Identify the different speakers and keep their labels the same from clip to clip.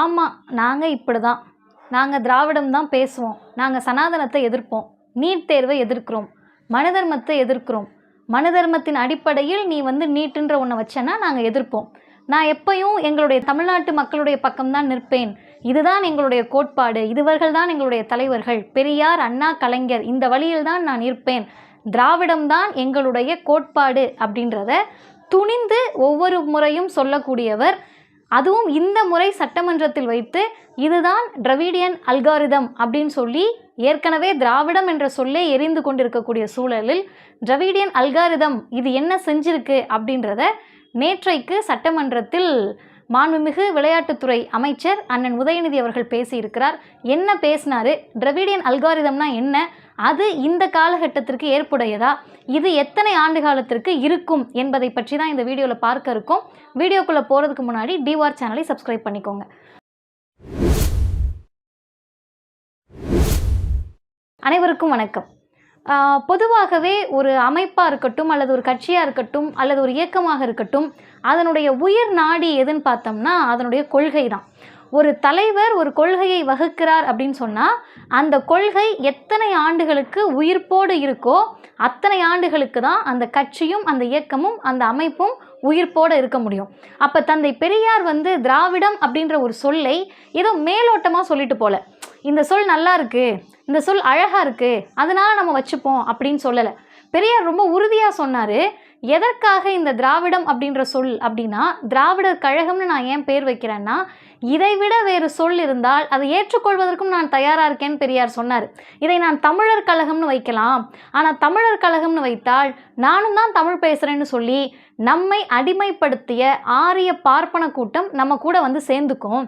Speaker 1: ஆமாம் நாங்கள் இப்படி தான் நாங்கள் திராவிடம் தான் பேசுவோம். நாங்கள் சனாதனத்தை எதிர்ப்போம். நீட் தேர்வை எதிர்க்கிறோம். மனதர்மத்தை எதிர்க்கிறோம். மனதர்மத்தின் அடிப்படையில் நீ வந்து நீட்டுன்ற ஒன்றை வச்சேன்னா நாங்கள் எதிர்ப்போம். நான் எப்பயும் எங்களுடைய தமிழ்நாட்டு மக்களுடைய பக்கம்தான் நிற்பேன். இதுதான் எங்களுடைய கோட்பாடு. இதுவர்கள் தான் எங்களுடைய தலைவர்கள். பெரியார் அண்ணா கலைஞர் இந்த வழியில் தான் நான் இருப்பேன் திராவிடம்தான் எங்களுடைய கோட்பாடு அப்படின்றத துணிந்து ஒவ்வொரு முறையும் சொல்லக்கூடியவர் அதுவும் இந்த முறை சட்டமன்றத்தில் வைத்து இதுதான் டிரவிடியன் அல்காரிதம் அப்படின்னு சொல்லி ஏற்கனவே திராவிடம் என்ற சொல்லே எரிந்து கொண்டிருக்கக்கூடிய சூழலில் டிரவிடியன் அல்காரிதம் இது என்ன செஞ்சிருக்கு அப்படின்றத நேற்றைக்கு சட்டமன்றத்தில் மாண்புமிகு விளையாட்டுத்துறை அமைச்சர் அண்ணன் உதயநிதி அவர்கள் பேசியிருக்கிறார். என்ன பேசினாரு? டிரவிடியன் அல்காரிதம்னா என்ன? அது இந்த காலகட்டத்திற்கு ஏற்புடையதா? இது எத்தனை ஆண்டு காலத்திற்கு இருக்கும் என்பதை பற்றி தான் இந்த வீடியோவில் பார்க்க இருக்கும். வீடியோக்குள்ளே போகிறதுக்கு முன்னாடி டிவார் சேனலை சப்ஸ்கிரைப் பண்ணிக்கோங்க. அனைவருக்கும் வணக்கம். பொதுவாகவே ஒரு அமைப்பாக இருக்கட்டும் அல்லது ஒரு கட்சியாக இருக்கட்டும் அல்லது ஒரு இயக்கமாக இருக்கட்டும் அதனுடைய உயிர் நாடி எதுன்னு பார்த்தோம்னா அதனுடைய கொள்கை தான். ஒரு தலைவர் ஒரு கொள்கையை வகுக்கிறார் அப்படின்னு சொன்னால் அந்த கொள்கை எத்தனை ஆண்டுகளுக்கு உயிர்ப்போடு இருக்கோ அத்தனை ஆண்டுகளுக்கு தான் அந்த கட்சியும் அந்த இயக்கமும் அந்த அமைப்பும் உயிர்ப்போடு இருக்க முடியும். அப்போ தந்தை பெரியார் வந்து திராவிடம் அப்படின்ற ஒரு சொல்லை ஏதோ மேலோட்டமாக சொல்லிட்டு போல. இந்த சொல் நல்லா இருக்குது இந்த சொல் அழகாக இருக்குது அதனால் நம்ம வச்சுப்போம் அப்படின்னு சொல்லலை. பெரியார் ரொம்ப உறுதியாக சொன்னார் எதற்காக இந்த திராவிடம் அப்படின்ற சொல் அப்படின்னா திராவிடர் கழகம்னு நான் ஏன் பேர் வைக்கிறேன்னா இதைவிட வேறு சொல் இருந்தால் அதை ஏற்றுக்கொள்வதற்கும் நான் தயாராக இருக்கேன்னு பெரியார் சொன்னார். இதை நான் தமிழர் கழகம்னு வைக்கலாம். ஆனால் தமிழர் கழகம்னு வைத்தால் நானும் தான் தமிழ் பேசுகிறேன்னு சொல்லி நம்மை அடிமைப்படுத்திய ஆரிய பார்ப்பன கூட்டம் நம்ம கூட வந்து சேர்ந்துக்கும்.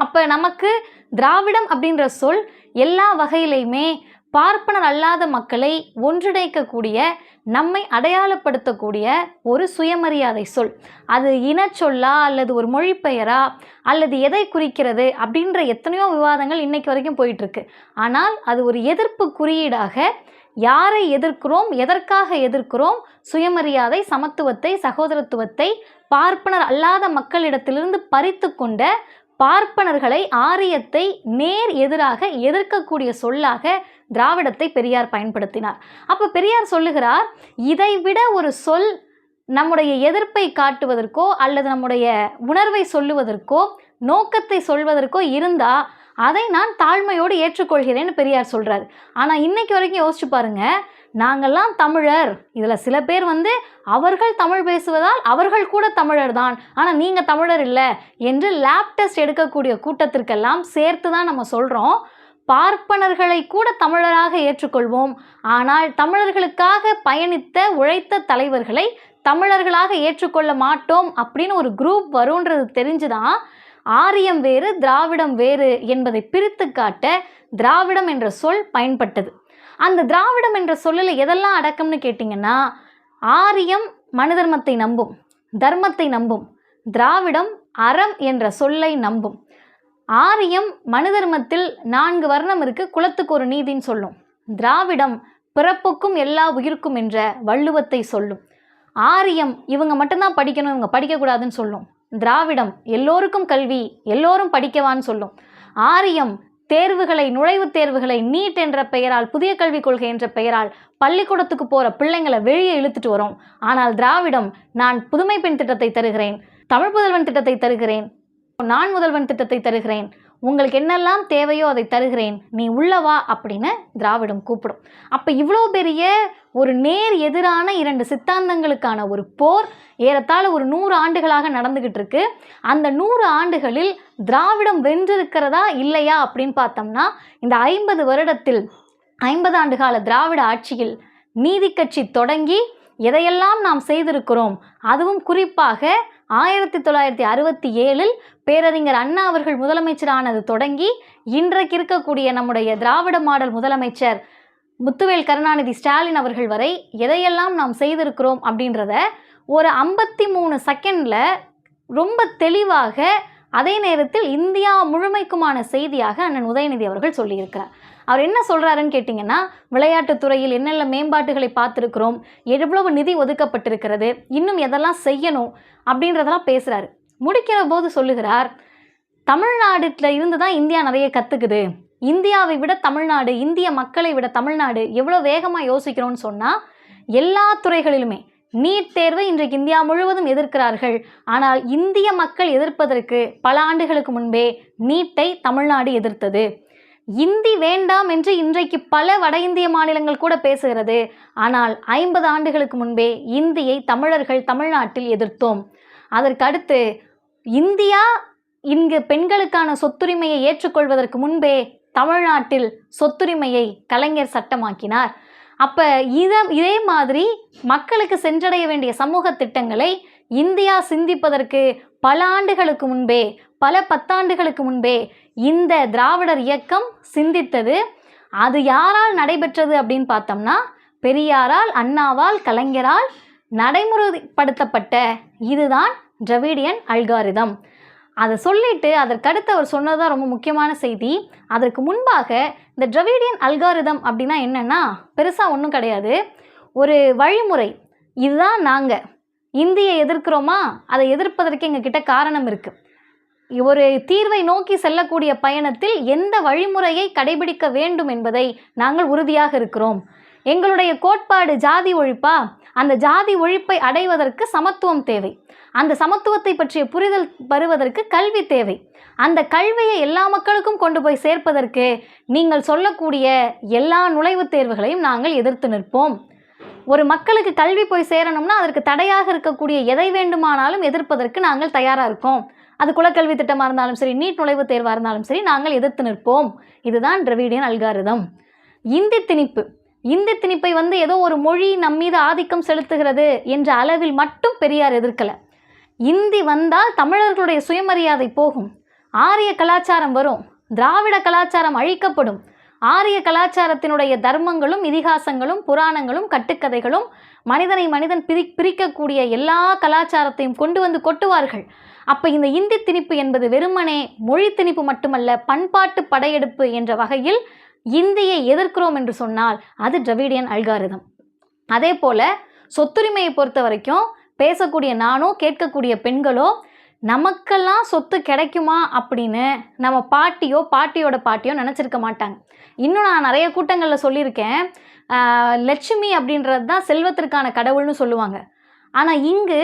Speaker 1: அப்போ நமக்கு திராவிடம் அப்படின்ற சொல் எல்லா வகையிலையுமே பார்ப்பனர் அல்லாத மக்களை ஒன்றிணைக்கக்கூடிய நம்மை அடையாளப்படுத்தக்கூடிய ஒரு சுயமரியாதை சொல். அது இனச்சொல்லா அல்லது ஒரு மொழிப்பெயரா அல்லது எதை குறிக்கிறது அப்படின்ற எத்தனையோ விவாதங்கள் இன்னைக்கு வரைக்கும் போயிட்டுருக்கு. ஆனால் அது ஒரு எதிர்ப்பு குறியீடாக யாரை எதிர்க்கிறோம் எதற்காக எதிர்க்கிறோம் சுயமரியாதை சமத்துவத்தை சகோதரத்துவத்தை பார்ப்பனர் அல்லாத மக்களிடத்திலிருந்து பறித்து கொண்ட பார்ப்பனர்களை ஆரியத்தை நேர் எதிராக எதிர்க்கக்கூடிய சொல்லாக திராவிடத்தை பெரியார் பயன்படுத்தினார். அப்போ பெரியார் சொல்லுகிறார் இதை விட ஒரு சொல் நம்முடைய எதிர்ப்பை காட்டுவதற்கோ அல்லது நம்முடைய உணர்வை சொல்லுவதற்கோ நோக்கத்தை சொல்வதற்கோ இருந்தால் அதை நான் தாழ்மையோடு ஏற்றுக்கொள்கிறேன்னு பெரியார் சொல்கிறார் ஆனால் இன்னைக்கு வரைக்கும் யோசிச்சு பாருங்கள் நாங்கள்லாம் தமிழர். இதில் சில பேர் வந்து அவர்கள் தமிழ் பேசுவதால் அவர்கள் கூட தமிழர் தான். ஆனால் நீங்கள் தமிழர் இல்லை என்று லேப் டெஸ்ட் எடுக்கக்கூடிய கூட்டத்திற்கெல்லாம் சேர்த்து தான் நம்ம சொல்கிறோம் பார்ப்பனர்களை கூட தமிழராக ஏற்றுக்கொள்வோம். ஆனால் தமிழர்களுக்காக பயணித்த உழைத்த தலைவர்களை தமிழர்களாக ஏற்றுக்கொள்ள மாட்டோம் அப்படின்னு ஒரு குரூப் வரும்ன்றது தெரிஞ்சுதான் ஆரியம் வேறு திராவிடம் வேறு என்பதை பிரித்து காட்ட திராவிடம் என்ற சொல் பயன்பட்டது. அந்த திராவிடம் என்ற சொல்லில் எதெல்லாம் அடக்கம்னு கேட்டிங்கன்னா ஆரியம் மனுதர்மத்தை நம்பும் தர்மத்தை நம்பும் திராவிடம் அறம் என்ற சொல்லை நம்பும். ஆரியம் மனுதர்மத்தில் நான்கு வர்ணம் இருக்கு குலத்துக்கு ஒரு நீதின்னு சொல்லும். திராவிடம் பிறப்புக்கும் எல்லா உயிருக்கும் என்ற வள்ளுவத்தை சொல்லும். ஆரியம் இவங்க மட்டும்தான் படிக்கணும் இவங்க படிக்கக்கூடாதுன்னு சொல்லும். திராவிடம் எல்லோருக்கும் கல்வி எல்லோரும் படிக்கவான்னு சொல்லும். ஆரியம் தேர்வுகளை நுழைவுத் தேர்வுகளை நீட் என்ற பெயரால் புதிய கல்விக் கொள்கை என்ற பெயரால் பள்ளிக்கூடத்துக்கு போகிற பிள்ளைங்களை வெளியே இழுத்துட்டு வரோம். ஆனால் திராவிடம் நான் புதுமை பெண் திட்டத்தை தருகிறேன் தமிழ் புதல்வன் திட்டத்தை தருகிறேன் நான் முதல்வன் திட்டத்தை தருகிறேன். உங்களுக்கு என்னெல்லாம் தேவையோ அதை தருகிறேன் நீ உள்ளவா அப்படின்னு திராவிடம் கூப்பிடும். அப்போ இவ்வளோ பெரிய ஒரு நேர் எதிரான இரண்டு சித்தாந்தங்களுக்கான ஒரு போர் ஏறத்தாழ ஒரு நூறு ஆண்டுகளாக நடந்துக்கிட்டு இருக்கு. அந்த நூறு ஆண்டுகளில் திராவிடம் வென்றிருக்கிறதா இல்லையா அப்படின்னு பார்த்தோம்னா இந்த ஐம்பது வருடத்தில் ஐம்பது ஆண்டு கால திராவிட ஆட்சியில் நீதி கட்சி தொடங்கி எதையெல்லாம் நாம் செய்திருக்கிறோம் அதுவும் குறிப்பாக ஆயிரத்தி தொள்ளாயிரத்தி அறுபத்தி ஏழில் பேரறிஞர் அண்ணா அவர்கள் முதலமைச்சரானது தொடங்கி இன்றைக்கு இருக்கக்கூடிய நம்முடைய திராவிட மாடல் முதலமைச்சர் முத்துவேல் கருணாநிதி ஸ்டாலின் அவர்கள் வரை எதையெல்லாம் நாம் செய்திருக்கிறோம் அப்படின்றத ஒரு ஐம்பத்தி மூணு செகண்டில் ரொம்ப தெளிவாக அதே நேரத்தில் இந்தியா முழுமைக்குமான செய்தியாக அண்ணன் உதயநிதி அவர்கள் சொல்லியிருக்கிறார். அவர் என்ன சொல்கிறாருன்னு கேட்டிங்கன்னா விளையாட்டுத் துறையில் என்னென்ன மேம்பாட்டுகளை பார்த்துருக்குறோம் எவ்வளவு நிதி ஒதுக்கப்பட்டிருக்கிறது இன்னும் எதெல்லாம் செய்யணும் அப்படின்றதெல்லாம் பேசுகிறாரு முடிக்கிற போது சொல்லுகிறார் தமிழ்நாடுல இருந்து தான் இந்தியா நிறைய கற்றுக்குது இந்தியாவை விட தமிழ்நாடு இந்திய மக்களை விட தமிழ்நாடு எவ்வளோ வேகமாக யோசிக்கிறோன்னு சொன்னால் எல்லா துறைகளிலுமே நீட் தேர்வை இன்றைக்கு இந்தியா முழுவதும் எதிர்க்கிறார்கள். ஆனால் இந்திய மக்கள் எதிர்ப்பதற்கு பல ஆண்டுகளுக்கு முன்பே நீட்டை தமிழ்நாடு எதிர்த்தது. இந்தி வேண்டாம் என்று இன்றைக்கு பல வட இந்திய மாநிலங்கள் கூட பேசுகிறது. ஆனால் ஐம்பது ஆண்டுகளுக்கு முன்பே இந்தியை தமிழர்கள் தமிழ்நாட்டில் எதிர்த்தோம். அதற்கடுத்து இந்தியா இங்கு பெண்களுக்கான சொத்துரிமையை ஏற்றுக்கொள்வதற்கு முன்பே தமிழ்நாட்டில் சொத்துரிமையை கலைஞர் சட்டமாக்கினார். அப்போ இதை இதே மாதிரி மக்களுக்கு சென்றடைய வேண்டிய சமூக திட்டங்களை இந்தியா சிந்திப்பதற்கு பல ஆண்டுகளுக்கு முன்பே பல பத்தாண்டுகளுக்கு முன்பே இந்த திராவிடர் இயக்கம் சிந்தித்தது. அது யாரால் நடைபெற்றது அப்படின்னு பார்த்தோம்னா பெரியாரால் அண்ணாவால் கலைஞரால் நடைமுறைப்படுத்தப்பட்ட இதுதான் டிரவிடியன் அல்காரிதம். அதை சொல்லிட்டு அதற்கடுத்து அவர் சொன்னதுதான் ரொம்ப முக்கியமான செய்தி. அதற்கு முன்பாக இந்த டிரவிடியன் அல்காரிதம் அப்படின்னா என்னென்னா பெருசாக ஒன்றும் கிடையாது. ஒரு வழிமுறை. இதுதான் நாங்கள் இந்தியை எதிர்க்கிறோமா? அதை எதிர்ப்பதற்கு எங்ககிட்ட காரணம் இருக்குது ஒரு தீர்வை நோக்கி செல்லக்கூடிய பயணத்தில் எந்த வழிமுறையை கடைபிடிக்க வேண்டும் என்பதை நாங்கள் உறுதியாக இருக்கிறோம். எங்களுடைய கோட்பாடு ஜாதி ஒழிப்பா? அந்த ஜாதி ஒழிப்பை அடைவதற்கு சமத்துவம் தேவை. அந்த சமத்துவத்தை பற்றிய புரிதல் வருவதற்கு கல்வி தேவை. அந்த கல்வியை எல்லா மக்களுக்கும் கொண்டு போய் சேர்ப்பதற்கு நீங்கள் சொல்லக்கூடிய எல்லா நுழைவுத் தேர்வுகளையும் நாங்கள் எதிர்த்து நிற்போம். ஒரு மக்களுக்கு கல்வி போய் சேரணும்னா அதற்கு தடையாக இருக்கக்கூடிய எதை வேண்டுமானாலும் எதிர்ப்பதற்கு நாங்கள் தயாராக இருக்கோம். அது குலக்கல்வி திட்டமாக இருந்தாலும் சரி நீட் நுழைவுத் தேர்வாக இருந்தாலும் சரி நாங்கள் எதிர்த்து நிற்போம். இதுதான் டிரவிடியன் அல்காரிதம். இந்தி திணிப்பு. இந்தி திணிப்பை வந்து ஏதோ ஒரு மொழி நம் மீது ஆதிக்கம் செலுத்துகிறது என்ற அளவில் மட்டும் பெரியார் எதிர்க்கலை. இந்தி வந்தால் தமிழர்களுடைய சுயமரியாதை போகும். ஆரிய கலாச்சாரம் வரும். திராவிட கலாச்சாரம் அழிக்கப்படும். ஆரிய கலாச்சாரத்தினுடைய தர்மங்களும் இதிகாசங்களும் புராணங்களும் கட்டுக்கதைகளும் மனிதனை மனிதன் பிரி பிரிக்கக்கூடிய எல்லா கலாச்சாரத்தையும் கொண்டு வந்து கொட்டுவார்கள். அப்போ இந்த இந்தி திணிப்பு என்பது வெறுமனே மொழி திணிப்பு மட்டுமல்ல பண்பாட்டு படையெடுப்பு என்ற வகையில் இந்தியை எதிர்க்கிறோம் என்று சொன்னால் அது டிரவிடியன் அல்காரிதம் அதே போல சொத்துரிமையை பொறுத்த வரைக்கும் பேசக்கூடிய நானோ கேட்கக்கூடிய பெண்களோ நமக்கெல்லாம் சொத்து கிடைக்குமா அப்படின்னு நம்ம பாட்டியோ பாட்டியோட பாட்டியோ நினச்சிருக்க மாட்டாங்க. இன்னும் நான் நிறைய கூட்டங்களில் சொல்லியிருக்கேன். லட்சுமி அப்படின்றது தான் செல்வத்திற்கான கடவுள்னு சொல்லுவாங்க. ஆனால் இங்கு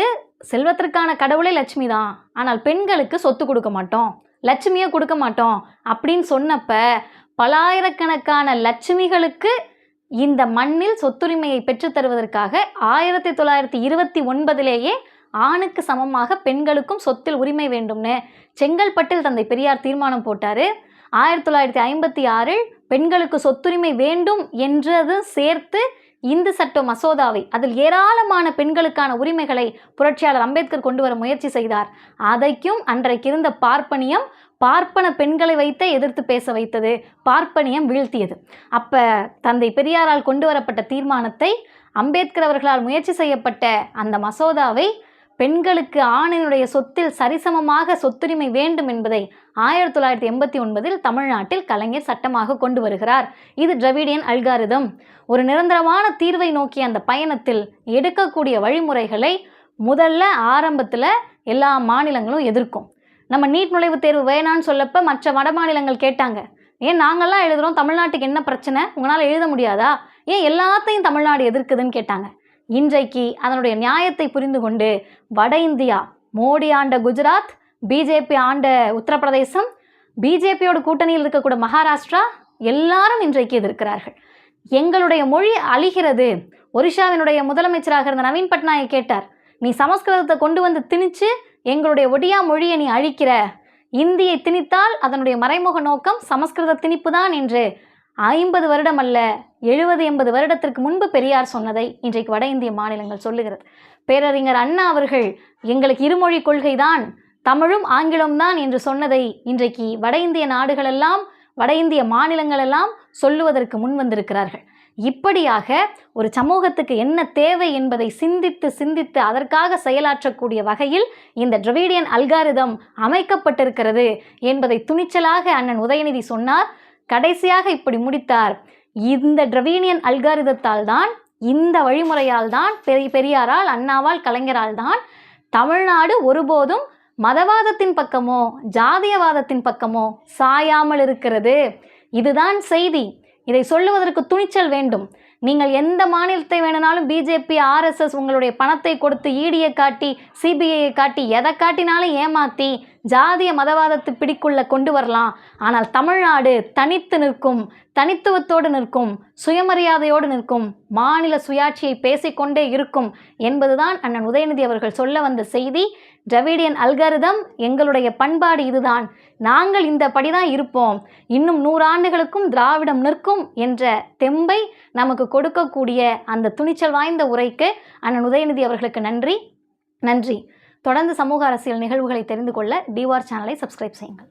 Speaker 1: செல்வத்திற்கான கடவுளே லட்சுமி தான். ஆனால் பெண்களுக்கு சொத்து கொடுக்க மாட்டோம். லட்சுமியை கொடுக்க மாட்டோம் அப்படின்னு சொன்னப்ப பலாயிரக்கணக்கான லட்சுமிகளுக்கு இந்த மண்ணில் சொத்துரிமையை பெற்றுத் தருவதற்காக ஆயிரத்தி தொள்ளாயிரத்தி இருபத்தி ஒன்பதிலேயே ஆணுக்கு சமமாக பெண்களுக்கும் சொத்தில் உரிமை வேண்டும்னு செங்கல்பட்டில் தந்தை பெரியார் தீர்மானம் போட்டார். ஆயிரத்தி தொள்ளாயிரத்தி ஐம்பத்தி ஆறில் பெண்களுக்கு சொத்துரிமை வேண்டும் என்றதும் சேர்த்து இந்து சட்ட மசோதாவை அதில் ஏராளமான பெண்களுக்கான உரிமைகளை புரட்சியாளர் அம்பேத்கர் கொண்டு வர முயற்சி செய்தார். அதைக்கும் அன்றைக்கு இருந்த பார்ப்பனியம் பார்ப்பன பெண்களை வைத்தே எதிர்த்து பேச வைத்தது. பார்ப்பனியம் வீழ்த்தியது. அப்ப தந்தை பெரியாரால் கொண்டு வரப்பட்ட தீர்மானத்தை அம்பேத்கர் அவர்களால் முயற்சி செய்யப்பட்ட அந்த மசோதாவை பெண்களுக்கு ஆணினுடைய சொத்தில் சரிசமமாக சொத்துரிமை வேண்டும் என்பதை ஆயிரத்தி தொள்ளாயிரத்தி எண்பத்தி ஒன்பதில் தமிழ்நாட்டில் கலைஞர் சட்டமாக கொண்டு வருகிறார். இது டிரவிடியன் அல்காரிதம். ஒரு நிரந்தரமான தீர்வை நோக்கிய அந்த பயணத்தில் எடுக்கக்கூடிய வழிமுறைகளை முதல்ல ஆரம்பத்தில் எல்லா மாநிலங்களும் எதிர்க்கும். நம்ம நீட் நுழைவுத் தேர்வு வேணான்னு சொல்லப்ப மற்ற வட மாநிலங்கள் கேட்டாங்க. ஏன் நாங்கள்லாம் எழுதுகிறோம் தமிழ்நாட்டுக்கு என்ன பிரச்சனை? உங்களால் எழுத முடியாதா? ஏன் எல்லாத்தையும் தமிழ்நாடு எதிர்க்குதுன்னு கேட்டாங்க. இன்றைக்கு அதனுடைய நியாயத்தை புரிந்து கொண்டு வட இந்தியா மோடி ஆண்ட குஜராத் பிஜேபி ஆண்ட உத்தரப்பிரதேசம் பிஜேபியோட கூட்டணியில் இருக்கக்கூடிய மகாராஷ்டிரா எல்லாரும் இன்றைக்கு எதிர்க்கிறார்கள். எங்களுடைய மொழி அழிகிறது. ஒரிஷாவினுடைய முதலமைச்சராக இருந்த நவீன் பட்நாயக் கேட்டார் நீ சமஸ்கிருதத்தை கொண்டு வந்து திணிச்சு எங்களுடைய ஒடியா மொழியை நீ அழிக்கிற. இந்தியை திணித்தால் அதனுடைய மறைமுக நோக்கம் சமஸ்கிருத திணிப்பு தான் என்று ஐம்பது வருடம் அல்ல எழுபது எண்பது வருடத்திற்கு முன்பு பெரியார் சொன்னதை இன்றைக்கு வட இந்திய மாநிலங்கள் சொல்லுகிறது. பேரறிஞர் அண்ணா அவர்கள் எங்களுக்கு இருமொழி கொள்கைதான் தமிழும் ஆங்கிலம் தான் என்று சொன்னதை இன்றைக்கு வட இந்திய நாடுகளெல்லாம் வட இந்திய மாநிலங்களெல்லாம் சொல்லுவதற்கு முன் வந்திருக்கிறார்கள். இப்படியாக ஒரு சமூகத்துக்கு என்ன தேவை என்பதை சிந்தித்து சிந்தித்து அதற்காக செயலாற்றக்கூடிய வகையில் இந்த டிரவிடியன் அல்காரிதம் அமைக்கப்பட்டிருக்கிறது என்பதை துணிச்சலாக அண்ணன் உதயநிதி சொன்னார். கடைசியாக இப்படி முடித்தார். இந்த டிரவீனியன் அல்காரிதத்தால் தான் இந்த வழிமுறையால் தான் பெரிய பெரியாரால் அண்ணாவால் கலைஞரால் தான் தமிழ்நாடு ஒருபோதும் மதவாதத்தின் பக்கமோ ஜாதியவாதத்தின் பக்கமோ சாயாமல் இருக்கிறது. இதுதான் செய்தி. இதை சொல்லுவதற்கு துணிச்சல் வேண்டும். நீங்கள் எந்த மாநிலத்தை வேணுனாலும் பிஜேபி ஆர்எஸ்எஸ் உங்களுடைய பணத்தை கொடுத்து ஈடியை காட்டி சிபிஐயை காட்டி எதை காட்டினாலும் ஏமாத்தி ஜாதிய மதவாதத்தை பிடிக்குள்ள கொண்டு வரலாம். ஆனால் தமிழ்நாடு தனித்து நிற்கும் தனித்துவத்தோடு நிற்கும் சுயமரியாதையோடு நிற்கும் மாநில சுயாட்சியை பேசிக்கொண்டே இருக்கும் என்பதுதான் அண்ணன் உதயநிதி அவர்கள் சொல்ல வந்த செய்தி. டிரவிடியன் அல்காரிதம் எங்களுடைய பண்பாடு இதுதான். நாங்கள் இந்த படிதான் இருப்போம். இன்னும் நூறாண்டுகளுக்கும் திராவிடம் நிற்கும் என்ற தெம்பை நமக்கு கொடுக்கக்கூடிய அந்த துணிச்சல் வாய்ந்த உரைக்கு அண்ணன் உதயநிதி அவர்களுக்கு நன்றி. நன்றி. தொடர்ந்து சமூக அரசியல் நிகழ்வுகளை தெரிந்து கொள்ள டிவார் சேனலை சப்ஸ்கிரைப் செய்யுங்கள்.